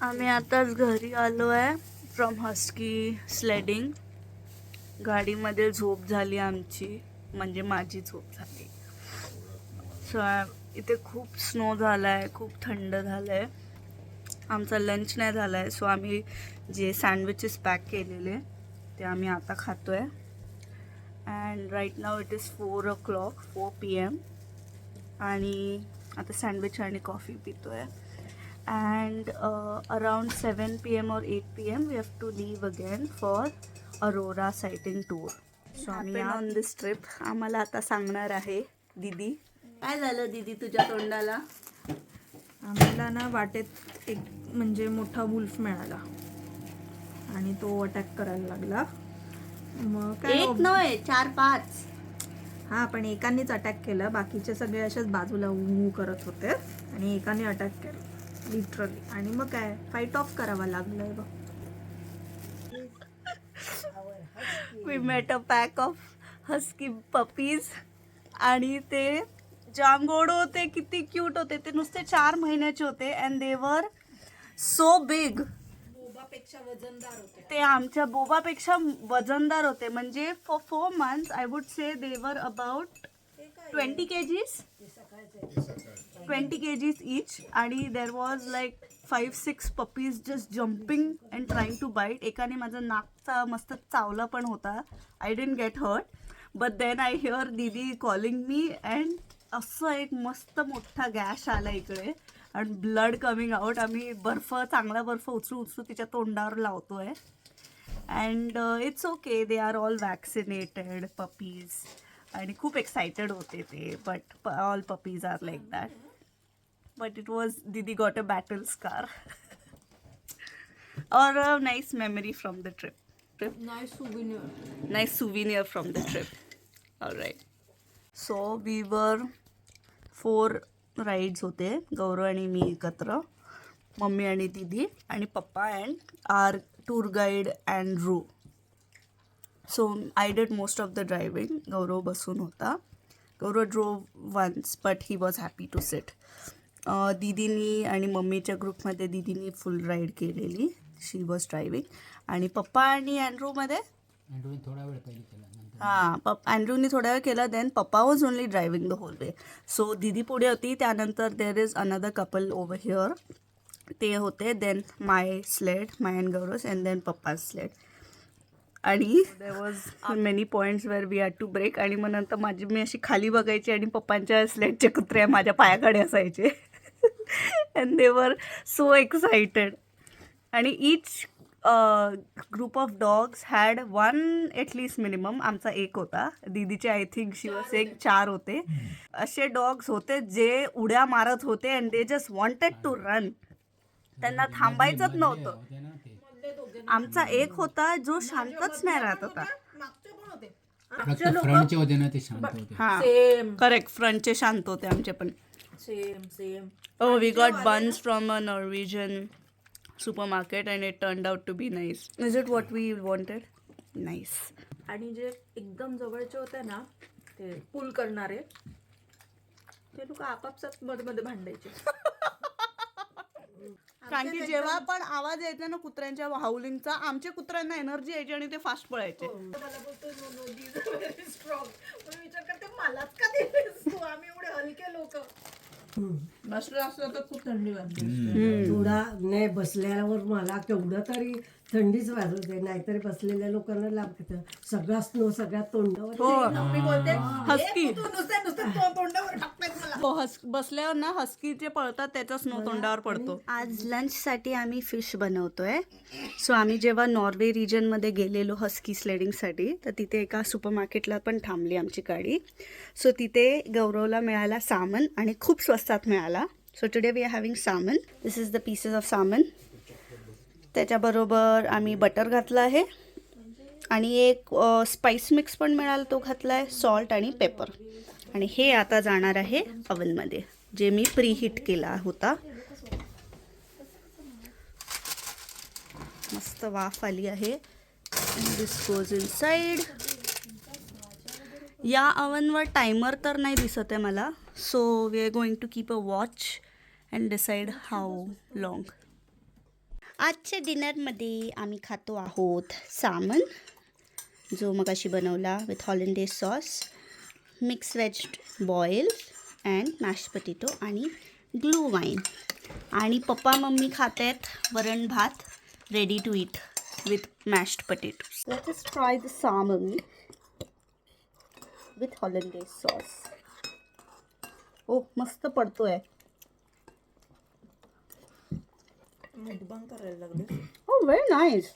आम्ही आताच घरी आलो आहे फ्रॉम हस्की स्लेडिंग गाडीमध्ये झोप झाली आमची म्हणजे माझी झोप झाली. सो इथे खूप स्नो झाला आहे खूप थंड झालं आहे आमचा लंच नाही झाला आहे सो आम्ही जे सँडविचेस पॅक केलेले ते आम्ही आता खातो आहे and right now it is four o'clock four P M आणि आता सँडविच आणि कॉफी पितो आहे and around seven P M or eight P M we have to leave again for aurora sighting tour so आम्ही on this trip आम्हाला आता सांगणार आहे दीदी. काय झालं दीदी तुझ्या तोंडाला? आम्हाला ना वाटेत एक म्हणजे मोठा वुल्फ मिळाला. आणि तो अटॅक करायला लागला. मग काय एक नव्हे चार पाच. हा पण एकानेच अटॅक केला. बाकीचे सगळे असेच बाजूला ऊ करत होते. आणि एकाने अटॅक केला. लिटरली आणि मग काय? फाईट ऑफ करावा लागलाय बघ. We met a pack of husky puppies आणि ते जाम गोड होते किती क्यूट होते. ते नुसते चार महिन्याचे होते. अँड देवर सो बिग ते आमच्या बोबापेक्षा वजनदार होते. म्हणजे for four months I would say they were about twenty kgs? Twenty kgs each आणि there was like five six puppies just jumping and trying to bite एकाने माझा नाकचा मस्त चावला पण होता. I didn't get hurt but then I hear didi calling me and असं एक मस्त मोठा गॅश आला इकडे. आणि ब्लड कमिंग आउट आम्ही बर्फ चांगला बर्फ उचलू उचलू तिच्या तोंडावर लावतोय. And it's okay they are all vaccinated puppies आणि खूप एक्सायटेड होते ते but all puppies are like that but it was didi got a battle scar और nice memory from the trip trip nice nice souvenir from the trip all right so we were four rides होते गौरव आणि मी एकत्र mummy आणि दिदी आणि पप्पा and our tour guide and रू so I did most of the driving Gaurav बसून होता Gaurav drove once but he was happy to sit दीदीनी आणि मम्मीच्या ग्रुपमध्ये दीदीनी फुल राईड केलेली. शी वॉज ड्रायविंग आणि पप्पा आणि अँड्रूमध्ये हां पप अँड्रूनी थोडा वेळ केला then papa was only driving the whole way so दीदी पुढे होती. त्यानंतर there is another couple over here ते होते then my sled my and Gaurav and then papa sled आणि many points where we had to break आणि मग नंतर माझी मी अशी खाली बघायची आणि पप्पांच्या स्लेडचे कुत्रे माझ्या पायाकडे असायचे. अँड दे वर सो एक्सायटेड आणि each group of dogs had one at least minimum आमचा एक होता. दीदीचे आय थिंक शिवस एक चार होते. असे डॉग्स होते जे उड्या मारत होते and they just wanted to run त्यांना थांबायचंच नव्हतं. होते ना ते आमचा एक होता जो शांतच नाही राहत होता. फ्रंटचे होते ना ते शांत होते. हा. सेम. करेक्ट फ्रंटचे शांत होते आमचे पण. Same same. Oh, we got buns from a Norwegian supermarket and it turned out to be nice. Is it what we wanted? Nice. आणि जे एकदम जवळचे होते ना ते पुल करणारे ते लोक आपापसात मध्ये मध्ये भांडायचे. कारण की जेव्हा पण आवाज यायचा ना कुत्र्यांच्या हाऊलिंगचा आमच्या कुत्र्यांना एनर्जी यायची आणि ते फास्ट पळायचे. मला बोलतो no no these very strong मी विचार करते मलाच का दिलेस तू आम्ही एवढे हलके लोक. बसलं असलं तर खूप थंडी नाही बसल्यावर मला केवढं तरी थंडीच आहे नाहीतरी बसलेल्या लोकांना लागतं सगळा स्नो सगळ्या तोंडावर मी बोलते नुसते नुसते तोंडावर टाकतायत मला हो हस बसल्यावर ना हस्कीचे पळतात त्याचा स्नो तोंडावर पडतो. आज लंचसाठी आम्ही फिश बनवतोय. सो आम्ही जेव्हा नॉर्वे रिजनमध्ये गेलेलो हस्की स्लेडिंगसाठी तर तिथे एका सुपर मार्केटला पण थांबली आमची गाडी. सो तिथे गौरवला मिळाला सामन आणि खूप स्वस्तात मिळाला. So today we are having salmon this is the pieces of salmon त्याच्याबरोबर आम्ही बटर घातलं आहे. आणि एक स्पाइस मिक्स पण मिळाला तो घातला आहे सॉल्ट आणि पेपर आणि हे आता जाणार आहे अवनमध्ये जे मी प्रीहीट केला होता. मस्त वाफ आली आहे. डिस्पोज इन साईड या अवनवर टायमर तर नाही दिसत आहे मला. So we are going to keep a watch and decide how long आजच्या डिनरमध्ये आम्ही खातो आहोत सामन जो मग अशी बनवला with hollandaise sauce mix veg boil and mash potato आणि ग्लू वाईन आणि पप्पा मम्मी खात आहेत वरण भात ready to eat with mashed potato let us try the salmon with hollandaise sauce oh मस्त पडतोय. Oh, very nice.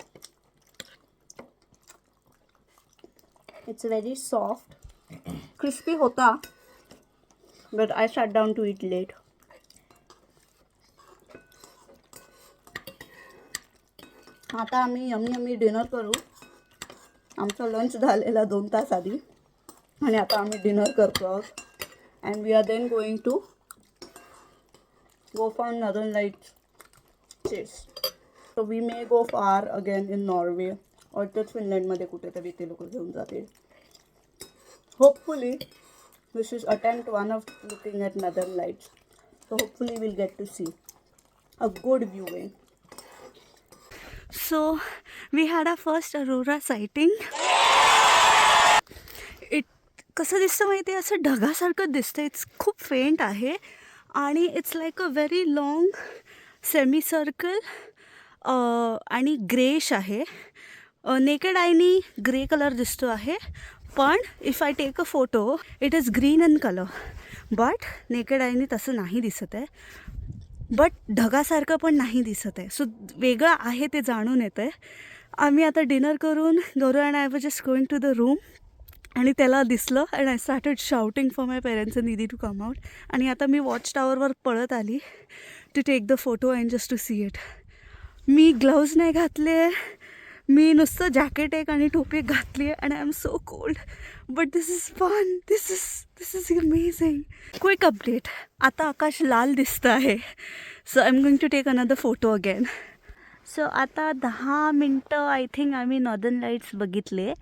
It's very soft. Crispy होता but I sat down to eat late आता आम्ही यमी यमी डिनर करू. आमचा lunch झालेला दोन तास आधी. आणि आता आम्ही डिनर करतो आहोत. And we are then going to go for northern light chase so we may go far again in Norway or तर फिनलँडमध्ये कुठेतरी ते लोक घेऊन जातील. Hopefully this is attempt one of looking at northern lights so hopefully will get to see a good view so we had a first aurora sighting it कसं दिसतं माहिती आहे असं ढगासारखं दिसतं इट्स खूप फेंट आहे. आणि it's like a very long semi circle आणि ग्रेश आहे. नेकेड आयनी ग्रे कलर दिसतो आहे. पण if I take a photo it is green in colour but naked आयनी तसं नाही दिसत आहे. बट ढगासारखं पण नाही दिसत आहे. सो वेगळं आहे ते जाणून येतं आहे आम्ही आता डिनर करून Gaurav and I was just going to the room आणि त्याला दिसलं and I started shouting for my parents and Nidhi to come out आणि आता मी वॉच टावरवर पळत आली to take the photo and just to see it me gloves नाही घातले. मी नुसतं जॅकेट एक आणि टोपी एक घातली आहे and I am so cold but this is fun this is this is amazing quick update आता आकाश लाल दिसतं आहे. So I am going to take another photo again so आता दहा मिनटं आय थिंक आम्ही नॉर्दर्न लाईट्स बघितले.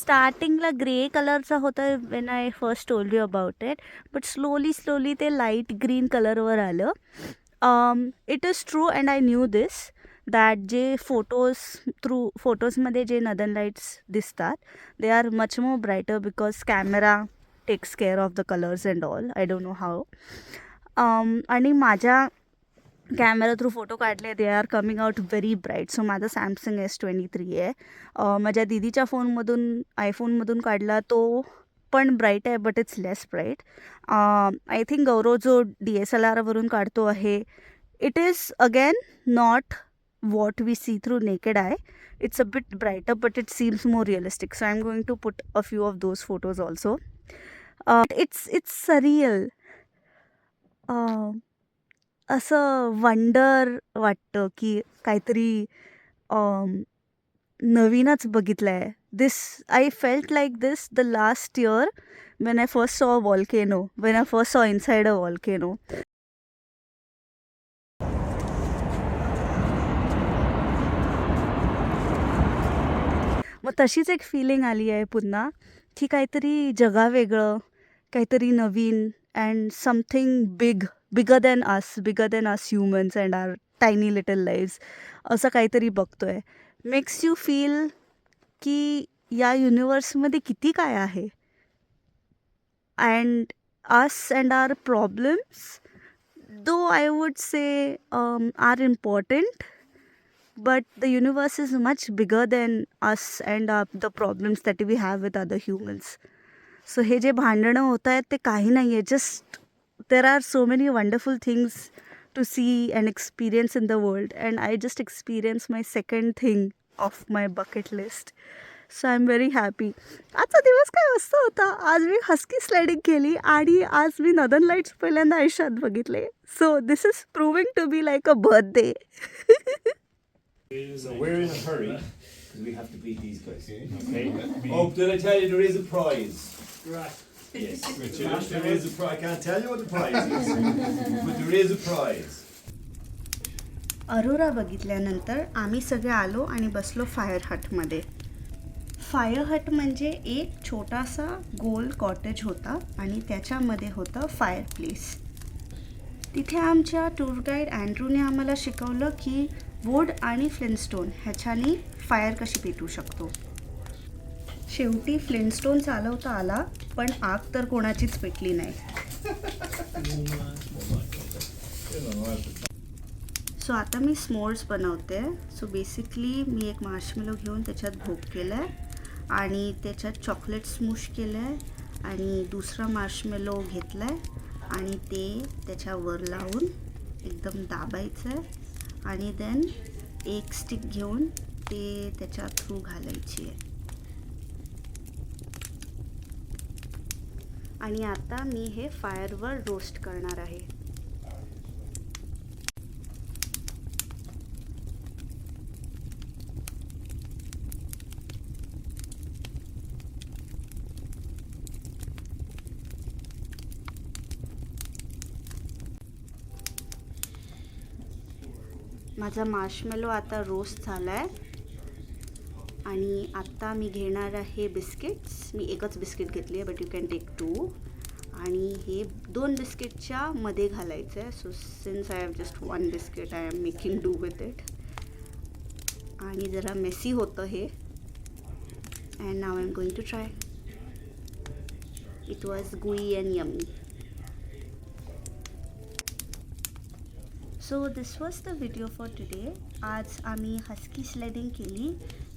स्टार्टिंगला ग्रे कलरचा होता when I first told you about it but slowly slowly ते लाइट ग्रीन कलरवर आलं. It is true and I knew this that जे फोटोज थ्रू फोटोजमध्ये जे नदन लाईट्स दिसतात they are much more brighter because camera takes care of the colours and all I don't know how आणि माझ्या camera through photo काढले they are coming out very bright so माझा Samsung S twenty three आहे माझ्या दिदीच्या फोनमधून आयफोनमधून काढला तो पण ब्राईट आहे but it's less bright I think Gaurav जो डी एस एल आरवरून काढतो आहे it is again not what we see through naked eye it's a bit brighter but it seems more realistic so I am going to put a few of those photos also it's it's surreal असं wonder वाटतं की काहीतरी um, नवीनच बघितलं आहे this I felt like this the last year when I first saw a volcano when I first saw inside a volcano तशीच एक feeling आली आहे पुन्हा की काहीतरी जगा वेगळं काहीतरी नवीन and something big bigger than us bigger than us humans and our tiny little lives असं काहीतरी बघतो आहे मेक्स यू फील की या युनिवर्समध्ये किती काय आहे? And us and our problems though I would say are important but the universe is much bigger than us and uh, the problems that we have with other humans. So हे जे भांडणं होत आहेत ते काही नाही आहे just there are so many wonderful things to see and experience in the world and I just experience my second thing of my bucket list so I am very happy आजचा दिवस काय मस्त होता. आज मी हस्की स्लायडिंग केली आणि आज मी northern lights पहिल्यांदा आयुष्यात बघितले. So this is proving to be like a birthday So we're in a hurry because we have to beat these guys. Okay. Oh, did I tell you there is a prize? Right. Yes. There is a prize. I can't tell you what the prize is, but there is a prize. Aurora बघितल्यानंतर आम्ही सगळे आलो आणि बसलो fire हटमध्ये fire हट म्हणजे एक छोटासा गोल cottage होता आणि त्याच्यामध्ये होतं फायर प्लेस तिथे आमच्या टूर गाईड अँड्रूने आम्हाला शिकवलं की वूड आणि फ्लिनस्टोन ह्याच्याने फायर कशी पेटू शकतो? शेवटी फ्लिनस्टोन चालवता आला पण आग तर कोणाचीच पेटली नाही. सो आता मी स्मोर्स बनवते. सो बेसिकली मी एक मार्शमेलो घेऊन त्याच्यात भोग केलं आहे आणि त्याच्यात चॉकलेट स्मूश केलं आहे आणि दुसरा मार्शमेलो घेतला आहे आणि ते त्याच्यावर लावून एकदम दाबायचं आहे आणि देन एक स्टिक घेऊन ते त्याच्या थ्रू घालायची आहे. आणि आता मी हे फायरवर रोस्ट करणार आहे. माझा मार्शमेलो आता रोस्ट झाला आहे आणि आत्ता मी घेणार आहे बिस्किट्स मी एकच बिस्किट घेतली आहे but you can take two आणि हे दोन बिस्किटच्या मध्ये घालायचं आहे so since I have just one biscuit I am making do with it आणि जरा मेसी होतं हे. And now I am going to try it was gooey and yummy so this was the video for today आज आम्ही husky sledding केली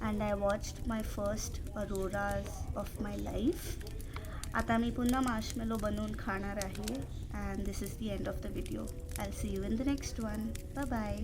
and I watched my first auroras of my life आता मी पुन्हा marshmallow बनवून खाणार आहे and this is the end of the video I see you in the next one bye bye